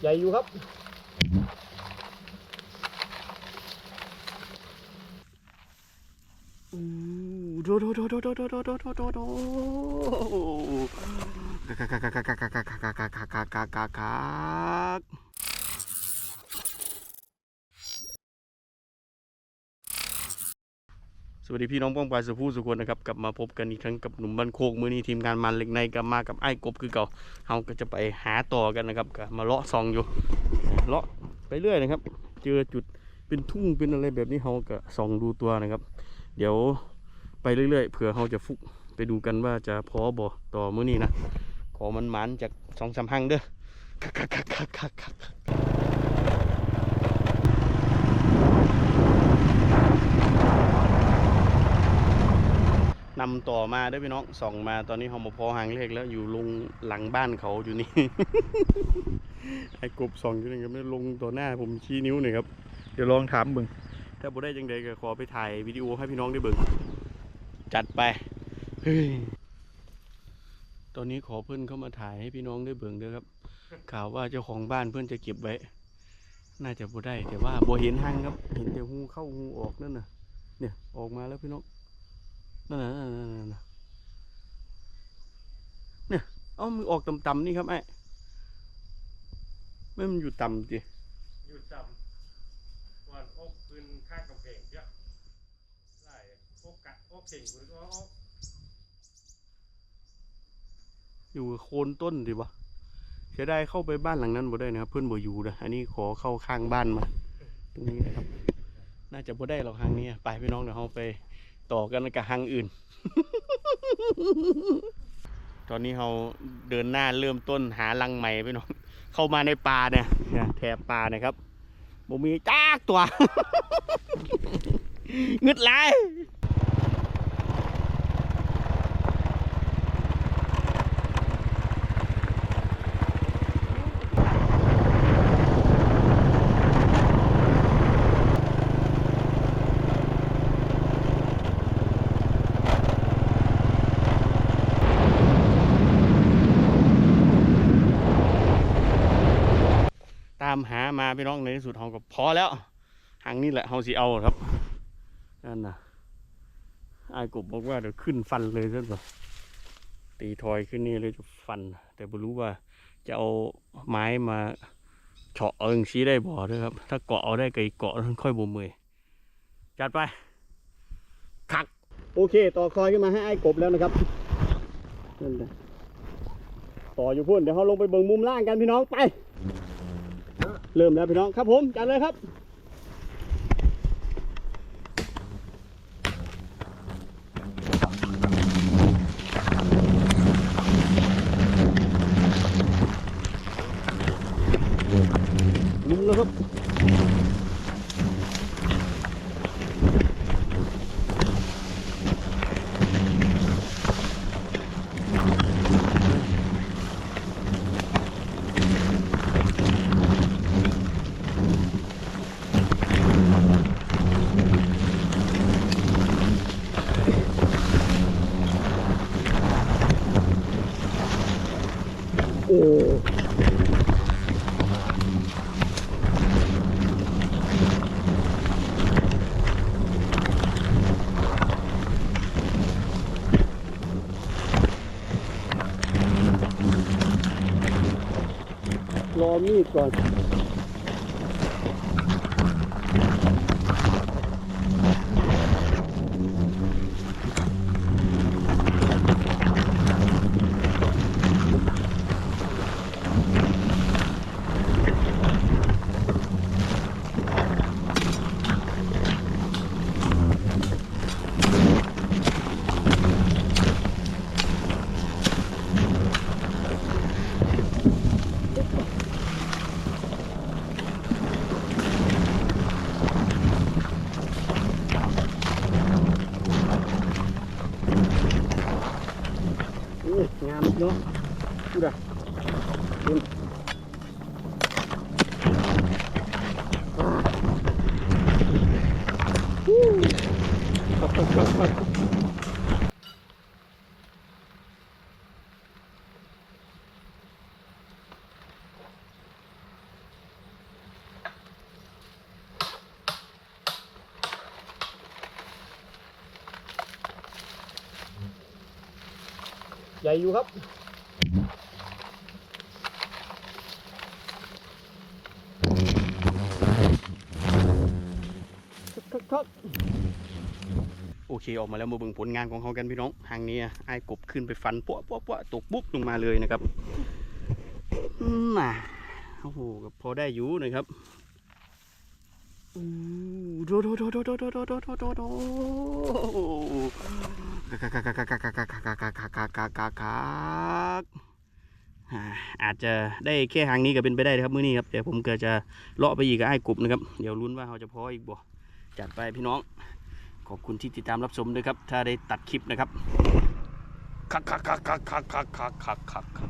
ใหญ่อยู่ครับอู้โดโดโดโดโดโดโดโดโดโดโดกากากากากากากากากากากากากากากส วัสดีพี่น้องป้องปลายสุภูสุคนนะครับกลับมาพบกันอีกครั้งกับหนุ่มบันโคกมือนี้ทีมงานมันเหล็กในกลับมากับไอ้กบคือเก่าเราก็จะไปหาต่อกันนะครับก็มาเลาะซองอยู่เลาะไปเรื่อยนะครับ เจอจุดเป็นทุ่งเป็นอะไรแบบนี้เราก็ส่องดูตัวนะครับ เดี๋ยวไปเรื่อยๆเผื่อเราจะฟุกไปดูกันว่าจะพอบ่ต่อมื้อนี้นะขอมันหมันจากสองสามหังเด้อคักคักคักคักคัก นำต่อมาเด้พี่น้องส่องมาตอนนี้เรามพอหางเลขแล้วอยู่ลงหลังบ้านเขาอยู่นี่ ไอ้กบส่องอยู่นี่ครับไม่ลงต่อหน้าผมชี้นิ้วหน่อยครับเดี๋ยวลองถามเบิ่งถ้าบ่ได้จังใดก็ขอไปถ่ายวิดีโอให้พี่น้องได้เบิ่งจัดไปเฮ้ยตอนนี้ขอเพื่อนเข้ามาถ่ายให้พี่น้องได้เบิ่งเด้อครับ ข่าวว่าเจ้าของบ้านเพื่อนจะเก็บไว้ น่าจะบ่ได้แต่ว่าบ่เห็นหังครับ เห็นแต่หูเข้าหูออกนั่นน่ะ เนี่ยออกมาแล้วพี่น้อง นั่นน่ะนั่นน่ะนั่นน่ะเนี่ยเอ้ามือออกต่ำๆนี่ครับไอ้ไม่มันอยู่ต่ำจิอยู่จำวันอกปืนข้างกำแพงเยอะไล่อกกะอกเก่งคุณก็อกอยู่โคนต้นดิวะเสียดายเข้าไปบ้านหลังนั้นบ่ได้นะครับ เพื่อนบ่อยู่นะอันนี้ขอเข้าข้างบ้านมา ตรงนี้นะครับ น่าจะบ่ได้หรอกทางนี้ไปพี่น้องเดี๋ยวเราไป ต่อกันกับหางอื่น ตอนนี้เราเดินหน้าเริ่มต้นหารังใหม่ไปน้องเข้ามาในป่าเนี่ยแถบป่านะครับบ่มีจ้ากตัวเงึดหลายตามหามาพี่น้องในที่สุดเราก็พอแล้วหางนี้แหละเราสิเอาครับนั่นนะไอ้ายกบบอกว่าเดี๋ยวขึ้นฟันเลยซะก่อนตีทอยขึ้นนี่เลยจะฟัน แต่ไม่รู้ว่าจะเอาไม้มาเฉาะเอาอย่างชี้ได้บ่ด้วยครับ ถ้าเกาะเอาได้ก็อีกเกาะค่อยบ่เมอจัดไปคักโอเค ต่อคอยขึ้นมาให้ไอ้กบแล้วนะครับนั่นแหละต่ออยู่พุ่นเดี๋ยวเราลงไปเบิ่งมุมล่างกันพี่น้องไป เริ่มแล้วพี่น้องครับผมจัดเลยครับลุ้นแล้วครับ โอ้รอมีดก่อน amit no udah Yun. Woo! เนาะดูดะดูฮู้ปัดปัดปัดปัดใจอยู่ครับ โอเคออกมาแล้วมาเบิ่งผลงานของเขากันพี่น้องทางนี้อะไอ้กบขึ้นไปฟันปั้วปั้วปั้วตกปุ๊บลงมาเลยนะครับน่ะโอ้โหพอได้อยู่นะครับอู้โดโดโดโดโดโดโดโดโดโด อาจจะได้แค่หางนี้ก็เป็นไปได้ครับมื้อนี้ครับเดี๋ยวผมเกิดจะเลาะไปอีกกับไอ้กบนะครับ เดี๋ยวลุ้นว่าเขาจะพออีกบ่จัดไปพี่น้อง ขอบคุณที่ติดตามรับชมด้วยครับ ถ้าได้ตัดคลิปนะครับคักคักคักคักคักคักคักคัก